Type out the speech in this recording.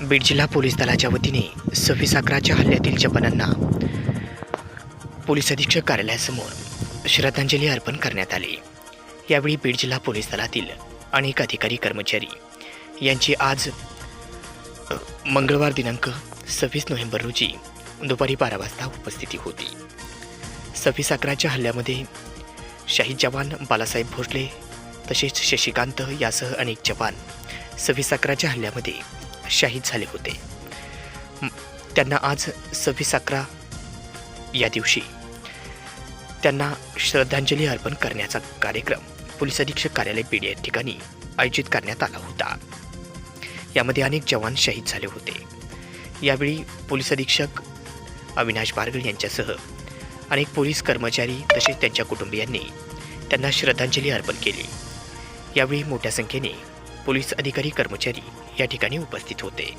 बीड जिल्हा पोलीस दलाच्या वतीने सव्वीस अकराच्या हल्ल्यातील जपानांना पोलीस अधीक्षक कार्यालयासमोर श्रद्धांजली अर्पण करण्यात आली. यावेळी बीड जिल्हा पोलीस दलातील अनेक अधिकारी कर्मचारी यांची आज मंगळवार दिनांक सव्वीस नोव्हेंबर रोजी दुपारी बारा वाजता उपस्थिती होती. सव्वीस अकराच्या हल्ल्यामध्ये शहीद जवान बालासाहेब भोसले तसेच शशिकांत यासह अनेक जवान सव्वीस अकराच्या हल्ल्यामध्ये शहीद झाले होते. त्यांना आज सव्वीस अकरा या दिवशी त्यांना श्रद्धांजली अर्पण करण्याचा कार्यक्रम पोलीस अधीक्षक कार्यालय बीड या ठिकाणी आयोजित करण्यात आला होता. यामध्ये अनेक जवान शहीद झाले होते. यावेळी पोलीस अधीक्षक अविनाश बारगळ यांच्यासह अनेक पोलीस कर्मचारी तसेच त्यांच्या कुटुंबियांनी त्यांना श्रद्धांजली अर्पण केली. यावेळी मोठ्या संख्येने पोलीस अधिकारी कर्मचारी या ठिकाणी उपस्थित होते.